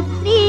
ริ